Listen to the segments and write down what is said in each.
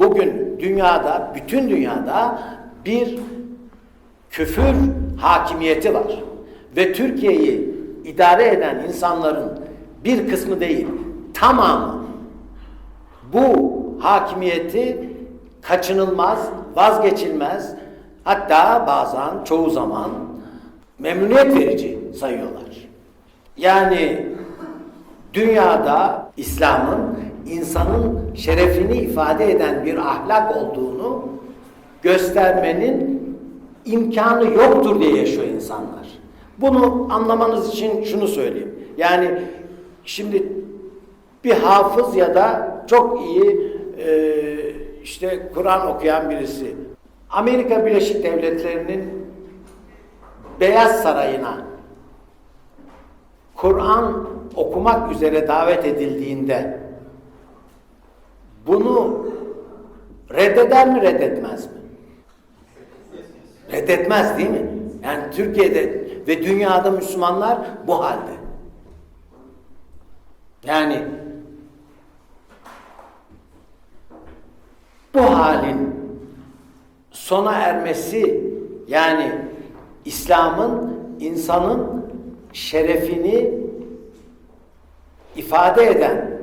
bugün dünyada, bütün dünyada bir küfür hakimiyeti var. Ve Türkiye'yi idare eden insanların bir kısmı değil, tamamı bu hakimiyeti kaçınılmaz, vazgeçilmez, hatta bazen çoğu zaman memnuniyet verici sayıyorlar. Yani dünyada İslam'ın insanın şerefini ifade eden bir ahlak olduğunu göstermenin imkanı yoktur diye yaşıyor insanlar. Bunu anlamanız için şunu söyleyeyim. Yani şimdi bir hafız ya da çok iyi e, işte Kur'an okuyan birisi Amerika Birleşik Devletleri'nin Beyaz Sarayı'na Kur'an okumak üzere davet edildiğinde bunu reddeder mi reddetmez mi? Reddetmez değil mi? Yani Türkiye'de ve dünyada Müslümanlar bu halde. Yani bu halin sona ermesi yani İslam'ın insanın şerefini ifade eden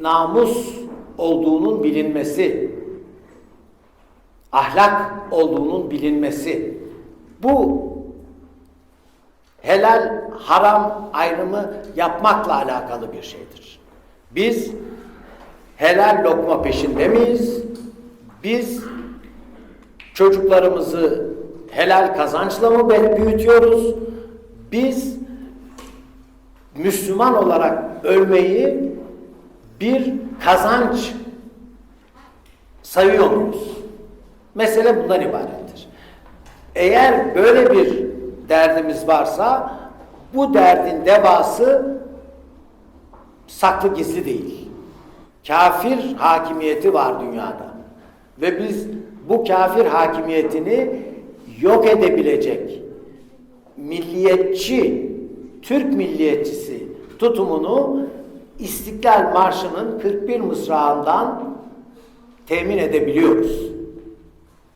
namus olduğunun bilinmesi, ahlak olduğunun bilinmesi, bu helal haram ayrımı yapmakla alakalı bir şeydir. Biz helal lokma peşinde miyiz? Biz çocuklarımızı helal kazançla mı büyütüyoruz? Biz Müslüman olarak ölmeyi bir kazanç sayıyor muyuz? Mesele bundan ibarettir. Eğer böyle bir derdimiz varsa bu derdin devası saklı gizli değil. Kafir hakimiyeti var dünyada. Ve biz bu kafir hakimiyetini yok edebilecek milliyetçi, Türk milliyetçisi tutumunu İstiklal Marşı'nın 41 mısrağından temin edebiliyoruz.